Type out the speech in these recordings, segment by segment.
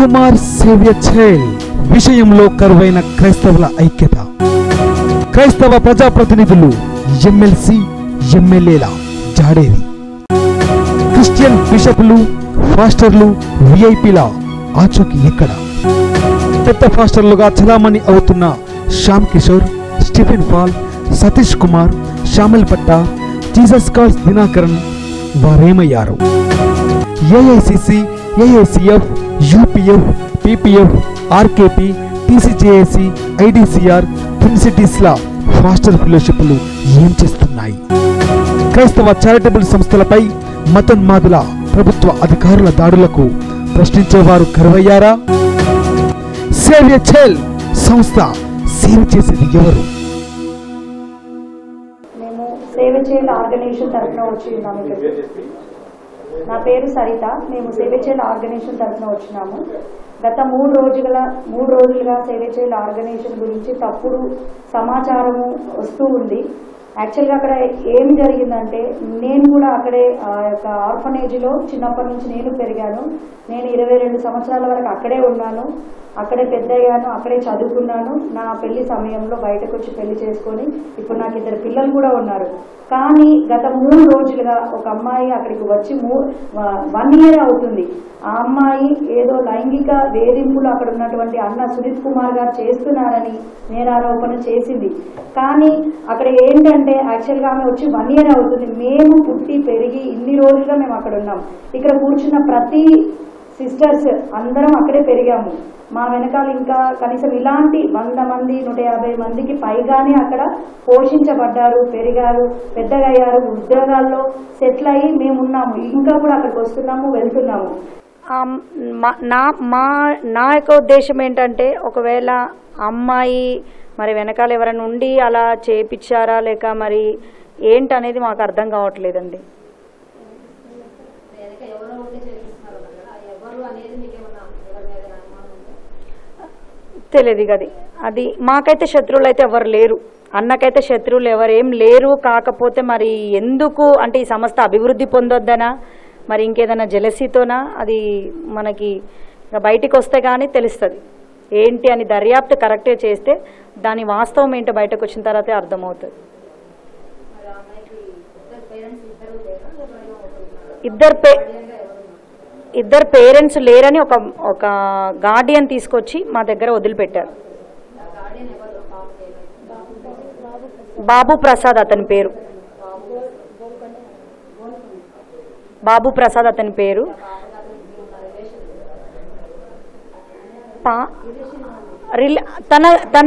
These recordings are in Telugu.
కుమార్ సేవ్య చైల్ విషయంలో కరువైన క్రైస్తవుల ఐక్యత. క్రైస్తవ ప్రజాప్రతినిధులు ఎమ్మెల్సీ ఎమ్మెల్యేల జాడేది క్రిస్టియన్ బిషపులు ఫాస్టర్లు విఐపీల ఆచూకీ ఎక్కడ? పెద్ద ఫాస్టర్లుగా చలామణి అవుతున్న శ్యామ్ కిషోర్ స్టీఫెన్ పాల్ సతీష్ కుమార్ శ్యామల్ పట్ట Jesus Calls Dinakaran వారేమయ్యారు? AICC AICF UPF PPF RKP TCJSC IDCR twin సిటీస్ల pastor ఫెలోషిప్లు ఏం చేస్తున్నాయి? క్రైస్తవ చారిటబుల్ సంస్థలపై మతన్మాదుల ప్రభుత్వ అధికారుల దాడులకు ప్రశ్నించేవారు కరువయ్యారా? సేవ్య చెల్ సంస్థ సేవ చేసేది ఎవరు? మేము సేవ చేయాలి ఆర్గనైజేషన్ తరఫున వచ్చి ఉన్నాము. నా పేరు సరిత. మేము సేవ ఆర్గనైజేషన్ తరఫున వచ్చినాము. గత మూడు రోజుల మూడు రోజులుగా సేవ ఆర్గనైజేషన్ గురించి తప్పుడు సమాచారము వస్తూ ఉంది. యాక్చువల్గా అక్కడ ఏం జరిగిందంటే నేను కూడా అక్కడే ఆ యొక్క ఆర్ఫనేజ్లో చిన్నప్పటి నుంచి నేను పెరిగాను. నేను ఇరవై రెండు సంవత్సరాల వరకు అక్కడే ఉన్నాను. అక్కడే పెద్దయ్యాను అక్కడే చదువుకున్నాను. నా పెళ్ళి సమయంలో బయటకు వచ్చి పెళ్ళి చేసుకొని ఇప్పుడు నాకు ఇద్దరు పిల్లలు కూడా ఉన్నారు. కానీ గత మూడు రోజులుగా ఒక అమ్మాయి అక్కడికి వచ్చి మూ వన్ ఇయర్ అవుతుంది. ఆ అమ్మాయి ఏదో లైంగిక వేధింపులు అక్కడ ఉన్నటువంటి అన్న సునీత్ కుమార్ గారు చేస్తున్నారని నేరారోపణ చేసింది. కానీ అక్కడ ఏంటంటే యాక్చువల్గా ఆమె వచ్చి వన్ ఇయర్ అవుతుంది. మేము పుట్టి పెరిగి ఇన్ని రోజులుగా మేము అక్కడ ఉన్నాం. ఇక్కడ కూర్చున్న ప్రతి సిస్టర్స్ అందరం అక్కడే పెరిగాము. మా వెనకాల ఇంకా కనీసం ఇలాంటి వంద మంది నూట యాభై మందికి పైగానే అక్కడ పోషించబడ్డారు పెరిగారు పెద్దగయ్యారు ఉద్యోగాల్లో సెటిల్ అయ్యి మేము ఉన్నాము. ఇంకా కూడా అక్కడికి వస్తున్నాము వెళ్తున్నాము. మా- నా మా నా యొక్క ఉద్దేశం ఏంటంటే ఒకవేళ అమ్మాయి మరి వెనకాల ఎవరైనా ఉండి అలా చేపించారా? లేక మరి ఏంటనేది మాకు అర్థం కావట్లేదండి. తెలియదు గది అది. అది మాకైతే శత్రువులు అయితే ఎవరు లేరు. అన్నకైతే శత్రువులు ఎవరు ఏం లేరు. కాకపోతే మరి ఎందుకు? అంటే ఈ సంస్థ అభివృద్ధి పొందొద్దనా? మరి ఇంకేదైనా జలసీతోనా? అది మనకి బయటికి వస్తే కానీ తెలుస్తుంది. ఏంటి అని దర్యాప్తు కరెక్టే చేస్తే దాని వాస్తవం ఏంటో బయటకు వచ్చిన తర్వాతే అర్థమవుతుంది. ఇద్దరు పే ఇద్దరు పేరెంట్స్ లేరని ఒక ఒక గార్డియన్ తీసుకొచ్చి మా దగ్గర వదిలిపెట్టారు. బాబు ప్రసాద్ అతని పేరు. బాబు ప్రసాద్ అతని పేరు. పా- రిలే తన తన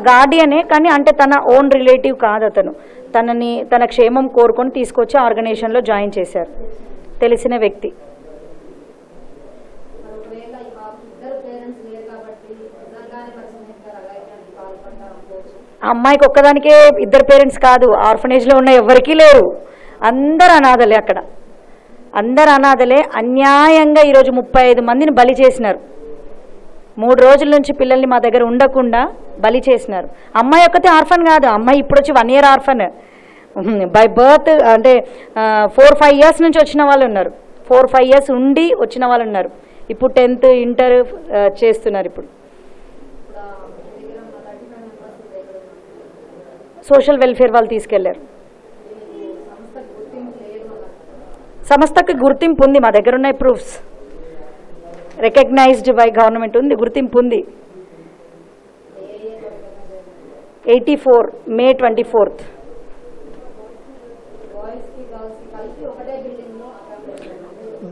గార్డియనే కానీ అంటే తన ఓన్ రిలేటివ్ కాదు అతను. తనని తన క్షేమం కోరుకొని తీసుకొచ్చి ఆర్గనైజేషన్లో జాయిన్ చేశారు. తెలిసిన వ్యక్తి. ఆ అమ్మాయికి ఒక్కదానికే ఇద్దరు పేరెంట్స్ కాదు ఆర్ఫనేజ్లో ఉన్న ఎవరికీ లేరు. అందరు అనాథలే అక్కడ. అందరు అనాథలే అన్యాయంగా ఈరోజు ముప్పై ఐదు మందిని బలి చేసినారు. మూడు రోజుల నుంచి పిల్లల్ని మా దగ్గర ఉండకుండా బలి చేసినారు. అమ్మాయి ఒక్కతే ఆర్ఫన్ కాదు అమ్మాయి ఇప్పుడు వచ్చి one year orphan by birth అంటే ఫోర్ ఫైవ్ ఇయర్స్ నుంచి వచ్చిన వాళ్ళు ఉన్నారు. ఫోర్ ఫైవ్ ఇయర్స్ ఉండి వచ్చిన వాళ్ళు ఉన్నారు. ఇప్పుడు టెన్త్ ఇంటర్ చేస్తున్నారు ఇప్పుడు. సోషల్ వెల్ఫేర్ వాళ్ళు తీసుకెళ్ళారు. సంస్థకు గుర్తింపు ఉంది మా దగ్గర ఉన్నాయి ప్రూఫ్స్ రికగ్నైజ్డ్ బై గవర్నమెంట్ ఉంది గుర్తింపు ఉంది. Eighty four May twenty fourth.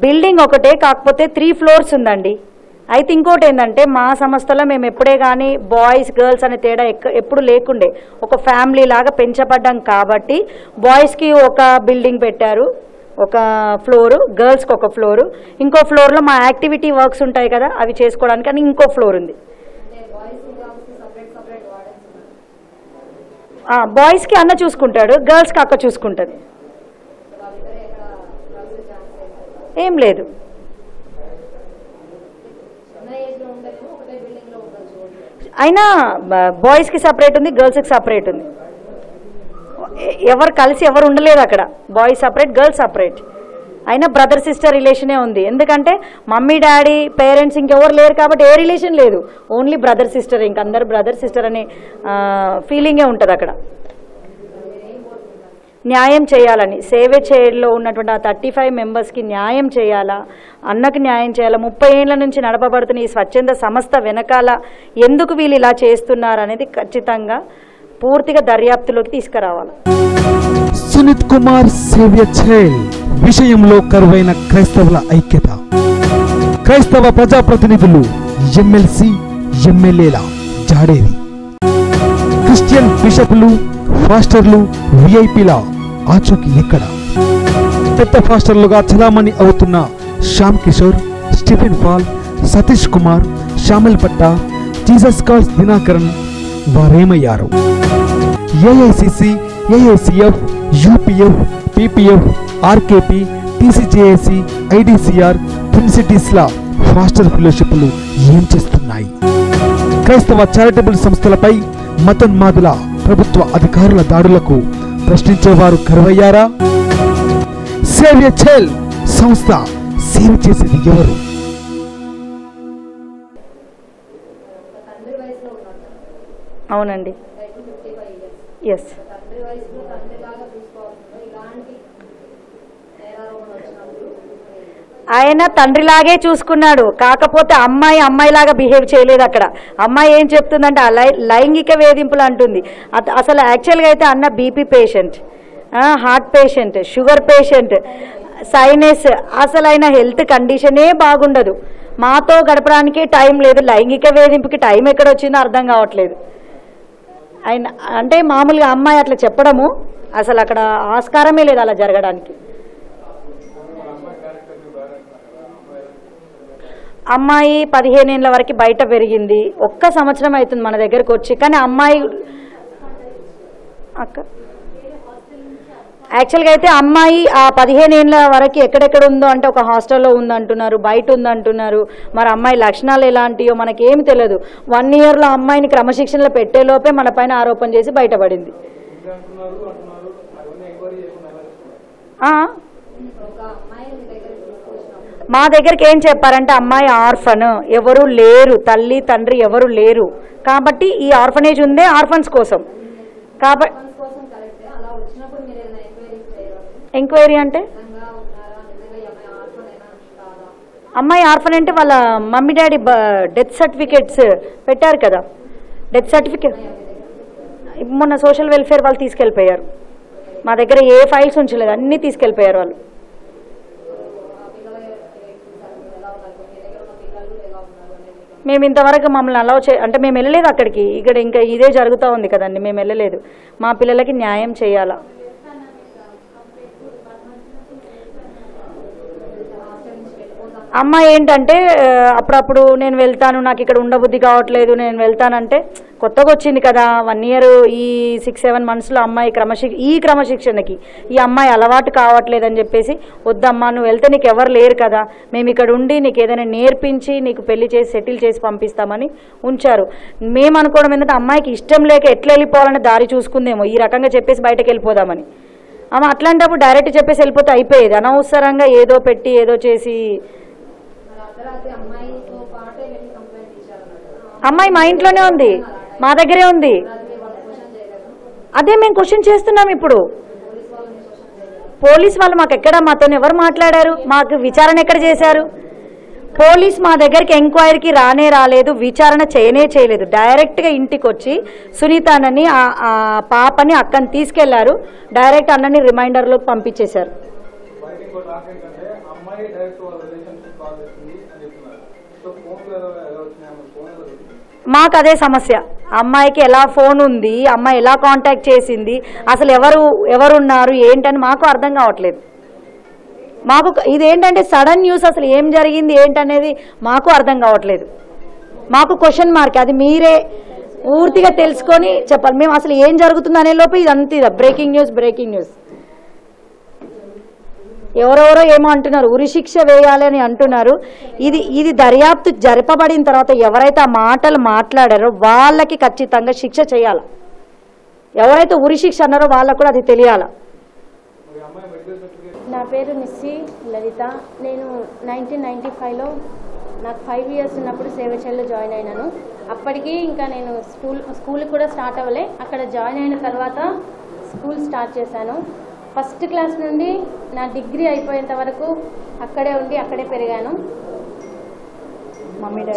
Building ఒకటే కాకపోతే త్రీ ఫ్లోర్స్ ఉందండి. అయితే ఇంకోటి ఏంటంటే మా సంస్థలో మేము ఎప్పుడే కానీ బాయ్స్ గర్ల్స్ అనే తేడా ఎక్క ఎప్పుడు లేకుండే. ఒక ఫ్యామిలీ లాగా పెంచబడ్డాం కాబట్టి బాయ్స్కి ఒక బిల్డింగ్ పెట్టారు. ఒక ఫ్లోరు గర్ల్స్కి ఒక ఫ్లోరు. ఇంకో ఫ్లోర్లో మా యాక్టివిటీ వర్క్స్ ఉంటాయి కదా అవి చేసుకోవడానికి అని ఇంకో ఫ్లోర్ ఉంది. బాయ్స్కి అన్న చూసుకుంటాడు గర్ల్స్కి అక్క చూసుకుంటుంది. ఏం లేదు. అయినా బాయ్స్కి సపరేట్ ఉంది గర్ల్స్కి సపరేట్ ఉంది. ఎవరు కలిసి ఎవరు ఉండలేదు అక్కడ. బాయ్స్ సపరేట్ గర్ల్స్ సపరేట్ అయినా బ్రదర్ సిస్టర్ రిలేషనే ఉంది. ఎందుకంటే మమ్మీ డాడీ పేరెంట్స్ ఇంకెవరు లేరు కాబట్టి ఏ రిలేషన్ లేదు. ఓన్లీ బ్రదర్ సిస్టర్ ఇంక అందరు బ్రదర్ సిస్టర్ అనే ఫీలింగే ఉంటుంది అక్కడ. న్యాయం చేయాలని. సేవే చేయడంలో ఉన్నటువంటి ఆ థర్టీ ఫైవ్ మెంబర్స్కి న్యాయం చేయాలా? అన్నకు న్యాయం చేయాలా? ముప్పై ఏళ్ళ నుంచి నడపబడుతున్న ఈ స్వచ్ఛంద సంస్థ వెనకాల ఎందుకు వీళ్ళు ఇలా చేస్తున్నారు అనేది ఖచ్చితంగా పూర్తిగా దర్యాప్తులోకి తీసుకురావాలి. సునీత్ కుమార్ సేవ్య చైల్డ్ విషయంలో కరువైన క్రైస్తవుల ఐక్యత. క్రైస్తవ ప్రజాప్రతినిధులు ఎమ్మెల్సీ ఎమ్మెల్యేల జాడేరి క్రిస్టియన్ బిషపులు ఫాస్టర్లు విఐపిల ఆచూకీ ఎక్కడ? పెద్ద ఫాస్టర్లుగా చలామణి అవుతున్న శ్యామ్ కిషోర్ స్టీఫెన్ పాల్ సతీష్ కుమార్ శ్యామల్ పట్ట Jesus Calls Dinakaran వారేమయ్యారు? AICC AICF UPF PPF RKP TCJAC IDCR twin సిటీస్ల pastor ఫెలోషిప్లు ఏం చేస్తున్నాయి? క్రైస్తవ చారిటబుల్ సంస్థలపై మతోన్మాదుల ప్రభుత్వ అధికారుల దాడులకు ప్రశ్నించేవారు కరువయ్యారా? సేవ్య చెల్ సంస్థ సేవ్ చేసేది ఎవరు? అవునండి. ఎస్ ఆయన తండ్రిలాగే చూసుకున్నాడు. కాకపోతే అమ్మాయి అమ్మాయిలాగా బిహేవ్ చేయలేదు అక్కడ. అమ్మాయి ఏం చెప్తుందంటే ఆ లై లైంగిక వేధింపులు అంటుంది. అసలు యాక్చువల్గా అయితే అన్న BP patient heart patient sugar patient sinus అసలు ఆయన హెల్త్ కండిషనే బాగుండదు. మాతో గడపడానికి టైం లేదు. లైంగిక వేధింపుకి టైం ఎక్కడ వచ్చిందో అర్థం కావట్లేదు. ఆయన అంటే మామూలుగా అమ్మాయి అట్లా చెప్పడము అసలు అక్కడ ఆస్కారమే లేదు అలా జరగడానికి. అమ్మాయి పదిహేనేళ్ళ వరకు బయట పెరిగింది. ఒక్క సంవత్సరం అవుతుంది మన దగ్గరకు వచ్చి. కానీ అమ్మాయి అక్క? యాక్చువల్గా అయితే అమ్మాయి ఆ పదిహేను ఏళ్ళ వరకు ఎక్కడెక్కడ ఉందో అంటే ఒక హాస్టల్లో ఉందంటున్నారు బయట ఉందంటున్నారు మరి అమ్మాయి లక్షణాలు ఎలాంటియో మనకేమి తెలియదు వన్ ఇయర్లో అమ్మాయిని క్రమశిక్షణలో పెట్టేలోపే మన పైన ఆరోపణ చేసి బయటపడింది. మా దగ్గరికి ఏం చెప్పారంటే అమ్మాయి ఆర్ఫన్ ఎవరు లేరు తల్లి తండ్రి ఎవరు లేరు. కాబట్టి ఈ ఆర్ఫనేజ్ ఉందే ఆర్ఫన్స్ కోసం. కాబట్టి ఎంక్వైరీ అంటే? అమ్మాయి ఆర్ఫన్ అంటే వాళ్ళ మమ్మీ డాడీ డెత్ సర్టిఫికేట్స్ పెట్టారు కదా. డెత్ సర్టిఫికేట్ మొన్న సోషల్ వెల్ఫేర్ వాళ్ళు తీసుకెళ్ళిపోయారు. మా దగ్గర ఏ ఫైల్స్ ఉంచలేదు. అన్నీ తీసుకెళ్ళిపోయారు వాళ్ళు. మేము ఇంతవరకు మమ్మల్ని అలౌ చే అంటే మేము వెళ్ళలేదు అక్కడికి. ఇక్కడ ఇంకా ఇదే జరుగుతూ ఉంది కదండి. మేము వెళ్ళలేదు. మా పిల్లలకి న్యాయం చేయాలా? అమ్మాయి ఏంటంటే అప్పుడప్పుడు నేను వెళ్తాను నాకు ఇక్కడ ఉండబుద్ధి కావట్లేదు నేను వెళ్తానంటే కొత్తగా వచ్చింది కదా వన్ ఇయర్ ఈ సిక్స్ సెవెన్ మంత్స్లో అమ్మాయి క్రమశిక్ష ఈ క్రమశిక్షణకి ఈ అమ్మాయి అలవాటు కావట్లేదని చెప్పేసి వద్దమ్మా నువ్వు వెళ్తే నీకు ఎవరు లేరు కదా మేము ఇక్కడ ఉండి నీకు ఏదైనా నేర్పించి నీకు పెళ్ళి చేసి సెటిల్ చేసి పంపిస్తామని ఉంచారు. మేము అనుకోవడం ఏంటంటే అమ్మాయికి ఇష్టం లేక ఎట్లా వెళ్ళిపోవాలని దారి చూసుకుందేమో ఈ రకంగా చెప్పేసి బయటకు వెళ్ళిపోదామని. ఆమె అట్లాంటప్పుడు డైరెక్ట్ చెప్పేసి వెళ్ళిపోతే అయిపోయేది. అనవసరంగా ఏదో పెట్టి ఏదో చేసి అమ్మాయి మా ఇంట్లోనే ఉంది మా దగ్గరే ఉంది. అదే మేము క్వశ్చన్ చేస్తున్నాం ఇప్పుడు. పోలీస్ వాళ్ళు మాకు ఎక్కడ మాతో ఎవరు మాట్లాడారు? మాకు విచారణ ఎక్కడ చేశారు? పోలీస్ మా దగ్గరికి ఎంక్వైరీకి రానే రాలేదు విచారణ చేయనే చేయలేదు. డైరెక్ట్గా ఇంటికి వచ్చి సునీత అన్నని ఆ ఆ పాపని అక్కని తీసుకెళ్ళారు. డైరెక్ట్ అన్నని రిమైండర్లోకి పంపించేశారు. మాకు అదే సమస్య. అమ్మాయికి ఎలా ఫోన్ ఉంది అమ్మాయి ఎలా కాంటాక్ట్ చేసింది అసలు ఎవరు ఎవరున్నారు ఏంటని మాకు అర్థం కావట్లేదు. మాకు ఇదేంటంటే సడన్ న్యూస్ అసలు ఏం జరిగింది ఏంటనేది మాకు అర్థం కావట్లేదు. మాకు క్వశ్చన్ మార్క్ అది మీరే పూర్తిగా తెలుసుకొని చెప్పాలి. మేము అసలు ఏం జరుగుతుంది అనే లోపు ఇదంతా బ్రేకింగ్ న్యూస్ బ్రేకింగ్ న్యూస్ ఎవరెవరో ఏమో అంటున్నారు ఉరి శిక్ష అంటున్నారు. ఇది ఇది దర్యాప్తు జరపబడిన తర్వాత ఎవరైతే ఆ మాటలు మాట్లాడారో వాళ్ళకి ఖచ్చితంగా శిక్ష చేయాలి. ఎవరైతే ఉరి శిక్ష అన్నారో వాళ్ళకు కూడా అది తెలియాలి. నా పేరు నిస్సి లలిత. నేను నైన్టీన్ నైంటీ ఫైవ్లో నాకు ఫైవ్ ఇయర్స్ ఉన్నప్పుడు సేవచల్లో జాయిన్ అయినాను. అప్పటికి ఇంకా నేను స్కూల్ స్కూల్ కూడా స్టార్ట్ అవ్వలే. అక్కడ జాయిన్ అయిన తర్వాత స్కూల్ స్టార్ట్ చేశాను. ఫస్ట్ క్లాస్ నుండి నా డిగ్రీ అయిపోయేంత వరకు అక్కడే ఉండి అక్కడే పెరిగాను.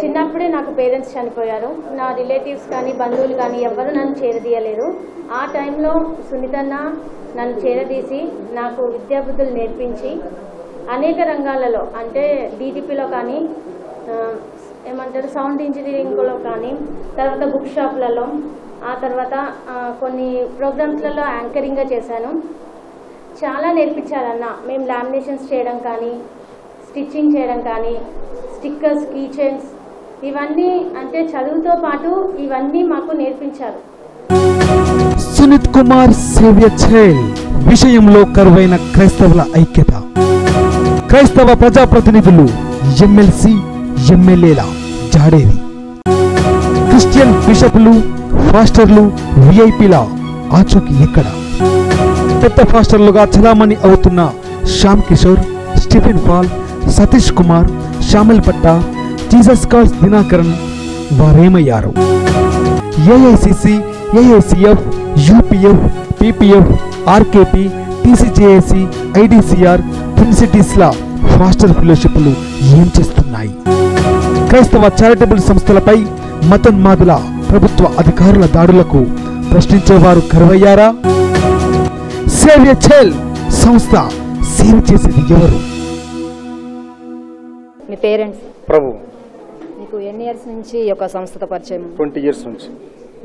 చిన్నప్పుడే నాకు పేరెంట్స్ చనిపోయారు. నా రిలేటివ్స్ కానీ బంధువులు కానీ ఎవ్వరు నన్ను చేరదీయలేరు ఆ టైంలో సునీతన్న నన్ను చేరదీసి నాకు విద్యాబుద్ధులు నేర్పించి అనేక రంగాలలో అంటే డీటీపీలో కానీ ఏమంటారు సౌండ్ ఇంజనీరింగ్లో కానీ తర్వాత బుక్ షాప్లలో ఆ తర్వాత కొన్ని ప్రోగ్రామ్స్లలో యాంకరింగ్గా చేశాను. చాలా నేర్పించారన్న మేము లామినేషన్స్ చేయడం కానీ స్టిచ్చింగ్ చేయడం కానీ స్టిక్కర్స్ కీచైన్స్ ఇవన్నీ అంటే చదువుతో పాటు ఇవన్నీ మాకు నేర్పించారు. సునీత్ కుమార్ సేవ్య చైల్ విషయంలో కరువైన క్రైస్తవుల ఐక్యత. క్రైస్తవ ప్రజాప్రతినిధులు ఎమ్మెల్సీ ఎమ్మెల్యేల జాడేది క్రిస్టియన్ బిషపులు ఫాస్టర్లు విఐపిల ఆచూకీ ఎక్కడ? కొత్త ఫాస్టర్లుగా చలామణి అవుతున్న శ్యామ్ కిషోర్ స్టీఫెన్ పాల్ సతీష్ కుమార్ శ్యామల్ పట్ట Jesus Calls Dinakaran వారేమయ్యారు. AICC AICF UPF PPF RKP TCJAC IDCR ప్రిన్సిటీస్ల pastor ఫెలోషిప్లు ఏం చేస్తున్నాయి? క్రైస్తవ చారిటబుల్ సంస్థలపై మతన్మాదుల ప్రభుత్వ అధికారుల దాడులకు ప్రశ్నించేవారు కరువయ్యారా? చెల్ సంస్థ సేవ చేసేది ఎవరు? మీ పేరెంట్స్? ప్రభు. మీకు ఎన్ని ఇయర్స్ నుంచి ఈ యొక్క సంస్థతో పరిచయం ట్వంటీ ఇయర్స్ నుంచి.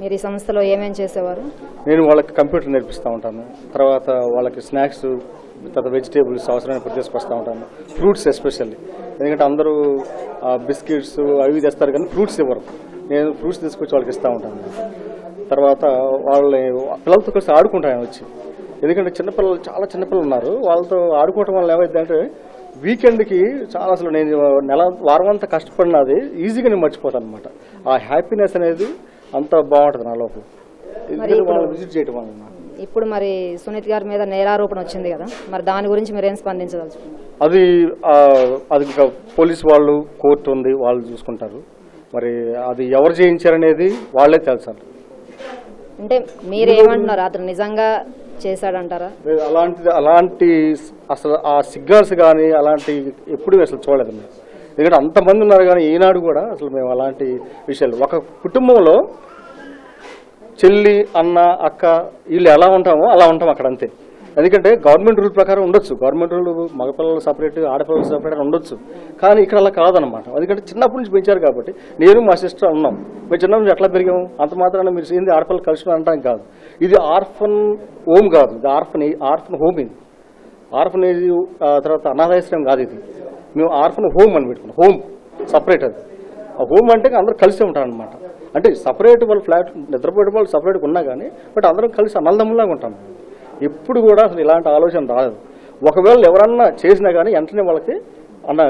మీరు ఈ సంస్థలో ఏమేం చేసేవారు? నేను వాళ్ళకి కంప్యూటర్ నేర్పిస్తూ ఉంటాను. తర్వాత వాళ్ళకి స్నాక్స్ తర్వాత వెజిటేబుల్స్ అవసరమైన ప్రతి తీసుకొస్తూ ఉంటాను. Fruits especially. ఎందుకంటే అందరూ బిస్కెట్స్ అవి తెస్తారు కానీ ఫ్రూట్స్ ఇవ్వరు. నేను ఫ్రూట్స్ తీసుకొచ్చి వాళ్ళకి ఇస్తూ ఉంటాను. తర్వాత వాళ్ళని పిల్లలతో కలిసి ఆడుకుంటాను వచ్చి. ఎందుకంటే చిన్నపిల్లలు చాలా చిన్నపిల్లలు ఉన్నారు. వాళ్ళతో ఆడుకోవటం వల్ల ఏమైందంటే వీకెండ్కి చాలా అసలు నేను నెల వారం అంతా కష్టపడినది ఈజీగా నేను మర్చిపోతాను అనమాట ఆ హ్యాపీనెస్ అనేది అంత బాగుంటుంది నా లోపల. విజిట్ చేయటం వల్ల. ఇప్పుడు మరి సునీత్ గారి మీద నేరారోపణ వచ్చింది కదా మరి దాని గురించి మీరు ఏం స్పందించదలుచుకున్నారు అది అది పోలీస్ వాళ్ళు కోర్టు ఉంది వాళ్ళు చూసుకుంటారు. మరి అది ఎవరు చేయించారనేది వాళ్ళే తెలుసాలి అంటే మీరు ఏమంటున్నారు అతను నిజంగా చేశాడంటారా? అలాంటిది అలాంటి అసలు ఆ సిగ్నల్స్ కానీ అలాంటి ఎప్పుడు అసలు చూడలేదు మేము. ఎందుకంటే అంతమంది ఉన్నారు కానీ ఈనాడు కూడా అసలు మేము అలాంటి విషయాలు. ఒక కుటుంబంలో చెల్లి అన్న అక్క వీళ్ళు ఎలా ఉంటామో అలా ఉంటాం అక్కడ అంతే. ఎందుకంటే గవర్నమెంట్ రూల్ ప్రకారం ఉండొచ్చు. గవర్నమెంట్ రూల్ మగపిల్లలు సపరేట్ ఆడపిల్లలు సపరేట్ ఉండొచ్చు. కానీ ఇక్కడ అలా కాదనమాట ఎందుకంటే చిన్నప్పటి నుంచి పెంచారు కాబట్టి నేను మా సిస్టర్ ఉన్నాం. మేము చిన్న నుంచి ఎట్లా పెరిగాము అంత మాత్రాన మీరు ఏంది ఆడపిల్లలు కలిసి అనడానికి కాదు. ఇది ఆర్ఫన్ హోమ్ కాదు. ఇది ఆర్ఫన్ ఆర్ఫన్ హోమ్ ఇది. ఆర్ఫనేజ్ ఆ తర్వాత అనాథాశ్రయం కాదు ఇది. మేము ఆర్ఫన్ హోమ్ అని పెట్టుకున్నాం. హోమ్ సపరేట్ అది. ఆ హోమ్ అంటే అందరూ కలిసి ఉంటారు అనమాట అంటే సపరేట్ వాళ్ళు ఫ్లాట్ నిద్రపోయే వాళ్ళు సపరేట్గా ఉన్నా కానీ బట్ అందరం కలిసి అనందములాగా ఉంటాం. ఎప్పుడు కూడా అసలు ఇలాంటి ఆలోచన రాదు. ఒకవేళ ఎవరన్నా చేసినా కానీ వెంటనే వాళ్ళకి అన్న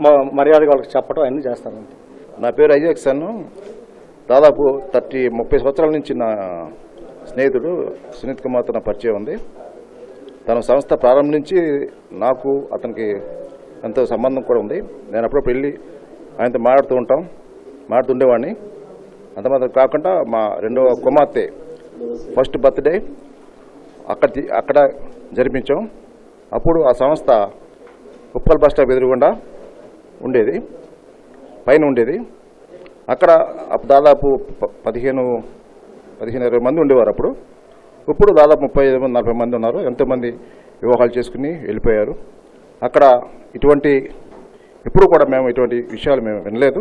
మ- వాళ్ళకి చెప్పడం అన్నీ చేస్తానండి నా పేరు ఐజాక్ సన్ దాదాపు థర్టీ ముప్పై సంవత్సరాల నుంచి నా స్నేహితుడు సునీత్ కుమార్తో నా పరిచయం ఉంది. తన సంస్థ ప్రారంభించి నాకు అతనికి ఎంతో సంబంధం కూడా ఉంది. నేను అప్పుడప్పుడు వెళ్ళి ఆయనతో మాట్లాడుతూ ఉంటాం. మాట్లాడుతుండేవాడిని అంత మాత్రం కాకుండా మా రెండవ కుమార్తె ఫస్ట్ బర్త్డే. అక్కడ అక్కడ జరిపించాం. అప్పుడు ఆ సంస్థ ఉప్పల్ బస్ స్టాప్ ఎదురుగుండా ఉండేది పైన ఉండేది. అక్కడ దాదాపు ప- పదిహేను పదిహేను ఇరవై మంది ఉండేవారు అప్పుడు. ఇప్పుడు దాదాపు ముప్పై ఐదు మంది నలభై మంది ఉన్నారు. ఎంతోమంది వివాహాలు చేసుకుని వెళ్ళిపోయారు. అక్కడ ఇటువంటి ఎప్పుడు కూడా మేము ఇటువంటి విషయాలు మేము వినలేదు.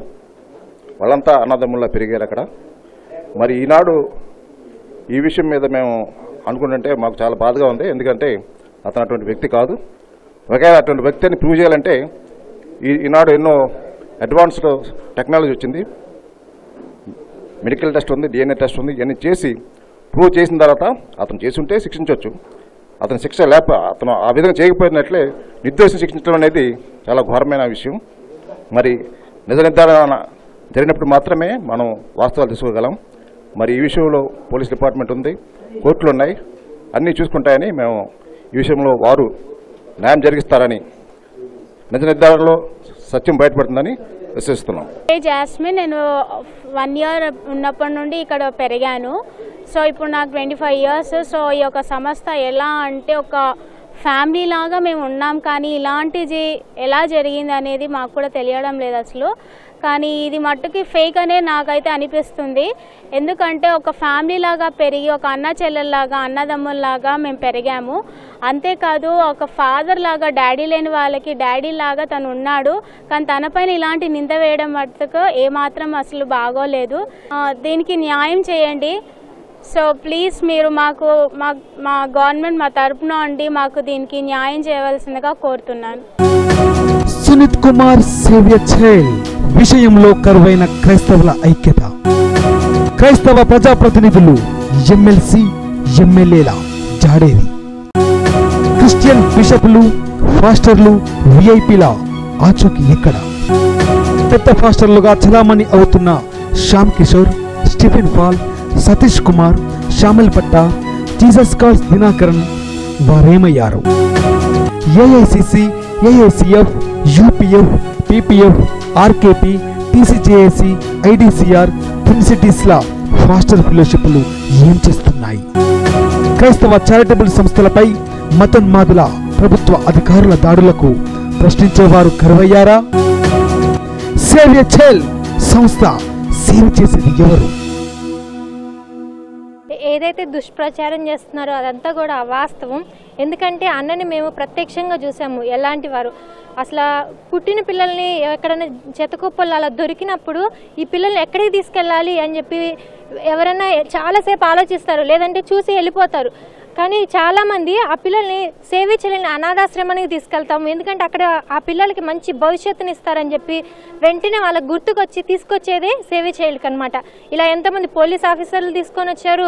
వాళ్ళంతా అన్నదమ్ముల్లా పెరిగారు అక్కడ. మరి ఈనాడు ఈ విషయం మీద మేము అనుకుంటుంటే మాకు చాలా బాధగా ఉంది. ఎందుకంటే అతను అటువంటి వ్యక్తి కాదు. ఒకవేళ అటువంటి వ్యక్తి అని ప్రూవ్ చేయాలంటే ఈ ఈనాడు ఎన్నో అడ్వాన్స్డ్ టెక్నాలజీ వచ్చింది. మెడికల్ టెస్ట్ ఉంది డిఎన్ఏ టెస్ట్ ఉంది ఇవన్నీ చేసి ప్రూవ్ చేసిన తర్వాత అతను చేసి ఉంటే శిక్షించవచ్చు. అతను శిక్ష లేక అతను ఆ విధంగా చేయకపోయినట్లే నిర్దోషం శిక్షించడం అనేది చాలా ఘోరమైన విషయం. మరి నిజ నిర్ధారణ జరిగినప్పుడు మాత్రమే మనం వాస్తవాలు తీసుకోగలం మరి ఈ విషయంలో పోలీస్ డిపార్ట్మెంట్ ఉంది. కోర్టులు ఉన్నాయి అన్నీ చూసుకుంటాయని మేము ఈ విషయంలో వారు న్యాయం జరిగిస్తారని నిజ నిర్ధారణలో సత్యం బయటపడుతుందని విశ్వసిస్తున్నాం. జాస్మిన్ నేను వన్ ఇయర్ ఉన్నప్పటి నుండి ఇక్కడ పెరిగాను. సో ఇప్పుడు నాకు ట్వంటీ ఫైవ్ ఇయర్స్. సో ఈ యొక్క సంస్థ ఎలా అంటే ఒక ఫ్యామిలీ లాగా మేము ఉన్నాం కానీ ఇలాంటిది ఎలా జరిగింది అనేది మాకు కూడా తెలియడం లేదు అసలు. కానీ ఇది మట్టుకి ఫేక్ అనే నాకైతే అనిపిస్తుంది. ఎందుకంటే ఒక ఫ్యామిలీ లాగా పెరిగి ఒక అన్న చెల్లెల్లాగా అన్నదమ్ముల్లాగా మేము పెరిగాము. అంతేకాదు ఒక ఫాదర్ లాగా డాడీ లేని వాళ్ళకి డాడీ లాగా తను ఉన్నాడు. కానీ తనపైన ఇలాంటి నింద వేయడం మట్టుకు ఏమాత్రం అసలు బాగోలేదు. దీనికి న్యాయం చేయండి. సో ప్లీజ్ మీరు మాకు మా మా గవర్నమెంట్ మా తరపున ఉండి మాకు దీనికి న్యాయం చేయవలసిందిగా కోరుతున్నాను. సునీత్ కుమార్ సేవ్య విషయంలో కరువైన క్రైస్తవుల ఐక్యత. క్రైస్తవ ప్రజాప్రతినిధులు ఎమ్మెల్సీ ఎమ్మెల్యేల జాడేది క్రిస్టియన్ బిషప్లు ఫాస్టర్లు విఐపీల ఆచూకీ ఎక్కడ? పెద్ద ఫాస్టర్లుగా చలామణి అవుతున్న Shyam Kishore Stephen Paul Satish Kumar Shyamal Patta Jesus Calls Dinakaran వారేమయ్యారు? AICC AICF UPF PPF RKP TCJAC IDCR twin సిటీస్ల pastor ఫెలోషిప్లు ఏం చేస్తున్నాయి? క్రైస్తవ చారిటబుల్ సంస్థలపై మతన్మాదుల ప్రభుత్వ అధికారుల దాడులకు ప్రశ్నించేవారు కరువయ్యారా? సేవ్య చెల్ సంస్థ సేవ చేసేది ఎవరు? ఏదైతే దుష్ప్రచారం చేస్తున్నారో అదంతా కూడా అవాస్తవం. ఎందుకంటే అన్నని మేము ప్రత్యక్షంగా చూసాము. ఎలాంటి వారు? అసలు పుట్టిన పిల్లల్ని ఎక్కడైనా చెత్తకుప్పలు అలా దొరికినప్పుడు ఈ పిల్లల్ని ఎక్కడికి తీసుకెళ్ళాలి అని చెప్పి ఎవరైనా చాలాసేపు ఆలోచిస్తారు. లేదంటే చూసి వెళ్ళిపోతారు. కానీ చాలామంది ఆ పిల్లల్ని సేవించలేని అనాథాశ్రమానికి తీసుకెళ్తాము. ఎందుకంటే అక్కడ ఆ పిల్లలకి మంచి భవిష్యత్తుని ఇస్తారని చెప్పి వెంటనే వాళ్ళకి గుర్తుకొచ్చి తీసుకొచ్చేదే సేవ చేయలేక అనమాట ఇలా ఎంతమంది పోలీస్ ఆఫీసర్లు తీసుకొని వచ్చారు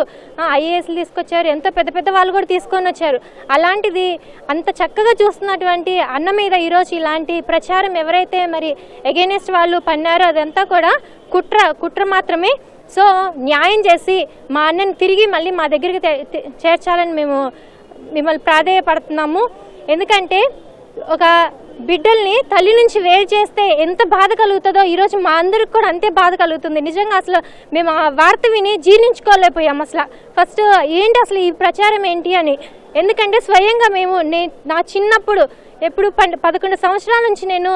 ఐఏఎస్లు తీసుకొచ్చారు ఎంతో పెద్ద పెద్ద వాళ్ళు కూడా తీసుకొని వచ్చారు. అలాంటిది అంత చక్కగా చూస్తున్నటువంటి అన్న మీద ఈరోజు ఇలాంటి ప్రచారం ఎవరైతే మరి ఎగెనిస్ట్ వాళ్ళు పన్నారో అదంతా కూడా కుట్ర కుట్ర మాత్రమే సో న్యాయం చేసి మా అన్నని తిరిగి మళ్ళీ మా దగ్గరికి చేర్చాలని మేము మిమ్మల్ని ప్రాధేయపడుతున్నాము. ఎందుకంటే ఒక బిడ్డల్ని తల్లి నుంచి వేరు చేస్తే ఎంత బాధ కలుగుతుందో ఈరోజు మా అందరికి కూడా అంతే బాధ కలుగుతుంది. నిజంగా అసలు మేము ఆ వార్త విని జీర్ణించుకోలేకపోయాం అసలు. ఫస్ట్ ఏంటి అసలు ఈ ప్రచారం ఏంటి అని. ఎందుకంటే స్వయంగా మేము నే నా చిన్నప్పుడు ఎప్పుడు పదకొండు సంవత్సరాల నుంచి నేను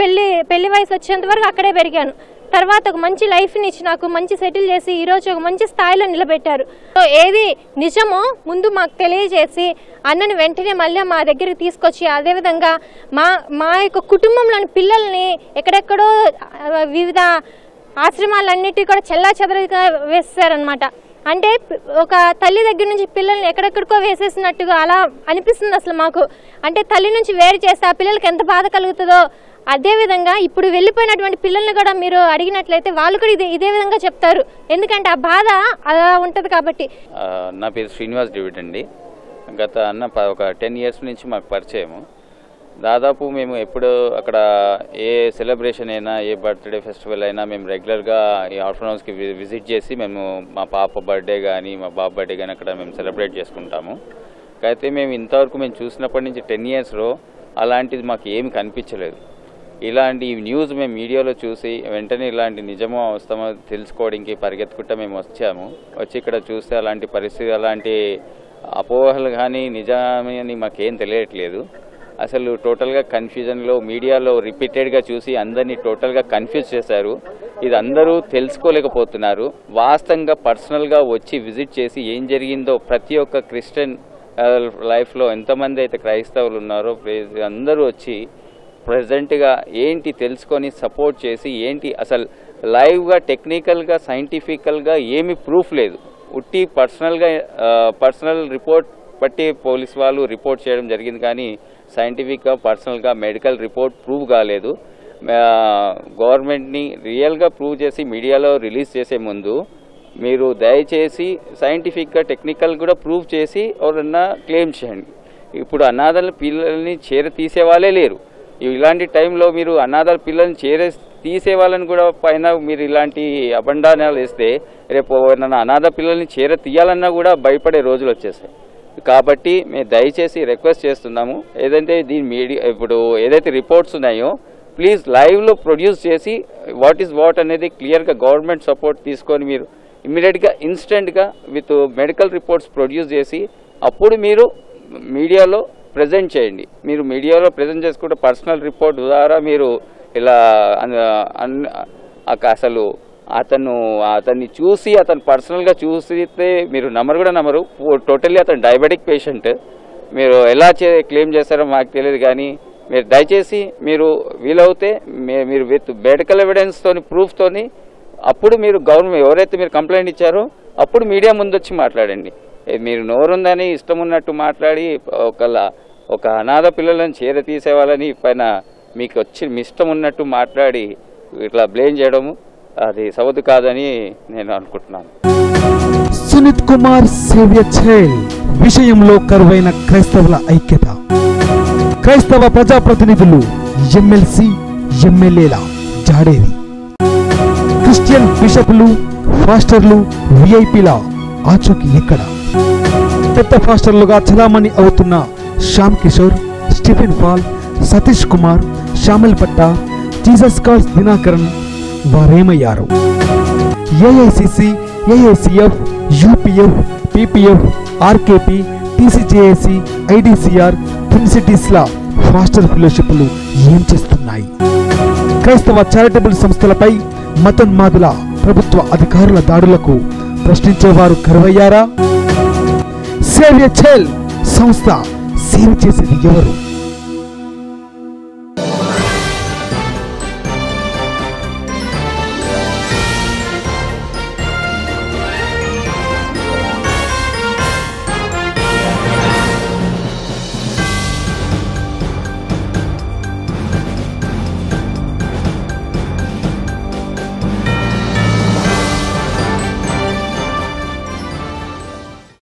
పెళ్ళి పెళ్ళి వయసు వచ్చేంత వరకు అక్కడే పెరిగాను. తర్వాత ఒక మంచి లైఫ్ని ఇచ్చి నాకు మంచి సెటిల్ చేసి ఈరోజు ఒక మంచి స్థాయిలో నిలబెట్టారు. సో ఏది నిజమో ముందు మాకు తెలియజేసి అన్నని వెంటనే మళ్ళీ మా దగ్గరికి తీసుకొచ్చి అదేవిధంగా మా మా యొక్క కుటుంబంలోని పిల్లల్ని ఎక్కడెక్కడో వివిధ ఆశ్రమాలన్నిటి కూడా చెల్లా చెదరగా వేస్తారనమాట అంటే ఒక తల్లి దగ్గర నుంచి పిల్లల్ని ఎక్కడెక్కడికో వేసేసినట్టుగా అలా అనిపిస్తుంది అసలు మాకు. అంటే తల్లి నుంచి వేరు చేస్తే ఆ పిల్లలకి ఎంత బాధ కలుగుతుందో అదే విధంగా ఇప్పుడు వెళ్ళిపోయినటువంటి పిల్లల్ని కూడా మీరు అడిగినట్లయితే వాళ్ళు కూడా ఇదే ఇదే విధంగా చెప్తారు. ఎందుకంటే ఆ బాధ అలా ఉంటుంది కాబట్టి. నా పేరు శ్రీనివాస్ డేవిడ్ అండి. గత అన్న ప- ఒక టెన్ ఇయర్స్ నుంచి మాకు పరిచయము. దాదాపు మేము ఎప్పుడు అక్కడ ఏ సెలబ్రేషన్ అయినా ఏ బర్త్డే ఫెస్టివల్ అయినా మేము రెగ్యులర్గా ఈ ఆర్ఫన్ హౌస్కి విజిట్ చేసి మేము మా పాప బర్త్డే కానీ మా బాబు బర్త్డే కానీ అక్కడ మేము సెలబ్రేట్ చేసుకుంటాము. అయితే మేము ఇంతవరకు మేము చూసినప్పటి నుంచి టెన్ ఇయర్స్లో అలాంటిది మాకు ఏమి కనిపించలేదు. ఇలాంటి న్యూస్ మేము మీడియాలో చూసి వెంటనే ఇలాంటి నిజమో అవస్థమో తెలుసుకోవడానికి పరిగెత్తుకుంటా మేము వచ్చాము. వచ్చి ఇక్కడ చూస్తే అలాంటి పరిస్థితి అలాంటి అపోహలు కానీ నిజమే అని మాకేం తెలియట్లేదు. అసలు టోటల్గా కన్ఫ్యూజన్లో మీడియాలో రిపీటెడ్గా చూసి అందరినీ టోటల్గా కన్ఫ్యూజ్ చేశారు. ఇది అందరూ తెలుసుకోలేకపోతున్నారు. వాస్తవంగా పర్సనల్గా వచ్చి విజిట్ చేసి ఏం జరిగిందో ప్రతి ఒక్క క్రిస్టియన్ లైఫ్లో ఎంతమంది అయితే క్రైస్తవులు ఉన్నారో అందరూ వచ్చి ప్రజెంట్గా ఏంటి తెలుసుకొని సపోర్ట్ చేసి ఏంటి అసలు లైవ్గా టెక్నికల్గా సైంటిఫికల్గా ఏమి ప్రూఫ్ లేదు. ఉట్టి పర్సనల్గా పర్సనల్ రిపోర్ట్ బట్టి పోలీస్ వాళ్ళు రిపోర్ట్ చేయడం జరిగింది కానీ సైంటిఫిక్గా పర్సనల్గా మెడికల్ రిపోర్ట్ ప్రూవ్ కాలేదు. గవర్నమెంట్ని రియల్గా ప్రూవ్ చేసి మీడియాలో రిలీజ్ చేసే ముందు మీరు దయచేసి సైంటిఫిక్గా టెక్నికల్ కూడా ప్రూవ్ చేసి ఎవరన్నా క్లెయిమ్ చేయండి. ఇప్పుడు అనాథల పిల్లల్ని చేర తీసేవాళ్ళే లేరు. ఇలాంటి టైంలో మీరు అనాథ పిల్లల్ని చేరే తీసే వాళ్ళని కూడా పైన మీరు ఇలాంటి అబండానాలు వేస్తే రేపు ఎవరైనా అనాథ పిల్లల్ని చేర తీయాలన్నా కూడా భయపడే రోజులు వచ్చేస్తాయి కాబట్టి మేము దయచేసి రిక్వెస్ట్ చేస్తున్నాము ఏదంటే దీని మీడియా ఇప్పుడు ఏదైతే రిపోర్ట్స్ ఉన్నాయో ప్లీజ్ లైవ్లో ప్రొడ్యూస్ చేసి వాట్ ఈస్ వాట్ అనేది క్లియర్గా గవర్నమెంట్ సపోర్ట్ తీసుకొని మీరు ఇమ్మీడియట్గా ఇన్స్టెంట్గా విత్ మెడికల్ రిపోర్ట్స్ ప్రొడ్యూస్ చేసి అప్పుడు మీరు మీడియాలో ప్రజెంట్ చేయండి. మీరు మీడియాలో ప్రజెంట్ చేసుకుంటే పర్సనల్ రిపోర్ట్ ద్వారా మీరు ఇలా అన్- అసలు అతను అతన్ని చూసి అతను పర్సనల్గా చూసితే మీరు నమ్మరు కూడా నమ్మరు. టోటల్లీ అతను డయాబెటిక్ పేషెంట్ మీరు ఎలా చే క్లెయిమ్ చేస్తారో మాకు తెలియదు కానీ మీరు దయచేసి మీరు వీలవుతే మే మీరు విత్ మెడికల్ ఎవిడెన్స్తోని ప్రూఫ్తోని అప్పుడు మీరు గవర్నమెంట్ ఎవరైతే మీరు కంప్లైంట్ ఇచ్చారో అప్పుడు మీడియా ముందు వచ్చి మాట్లాడండి మీరు నోరుందని ఇష్టం ఉన్నట్టు మాట్లాడి ఒకలా ఒక అనాథ పిల్లలను చేర తీసేవాళ్ళని పైన మీకు వచ్చి మీ ఇష్టం ఉన్నట్టు మాట్లాడి ఇట్లా బ్లేమ్ చేయడము అది సవదు కాదని నేను అనుకుంటున్నాను. సునీత్ కుమార్ సేవ్య విషయంలో కరువైన క్రైస్తవుల ఐక్యత. క్రైస్తవ ప్రజాప్రతినిధులు ఎమ్మెల్సీ ఎమ్మెల్యేల జాడేది క్రిస్టియన్ బిషపులు ఫాస్టర్లు విఐపిల ఆచూకీ ఎక్కడ? పెద్ద ఫాస్టర్లుగా చలామణి అవుతున్న Shyam Kishore Stephen Paul Satish Kumar Shyamal Patta Jesus Calls Dinakaran వారేమయ్యారు AICC AICF UPF PPF RKP TCJAC IDCR twin సిటీస్ల pastor ఫెలోషిప్లు ఏం చేస్తున్నాయి? క్రైస్తవ చారిటబుల్ సంస్థలపై మతోన్మాదుల ప్రభుత్వ అధికారుల దాడులకు ప్రశ్నించేవారు కరువయ్యారా? సేవ్య చెల్ సంస్థ సేవ చేసేది ఎవరు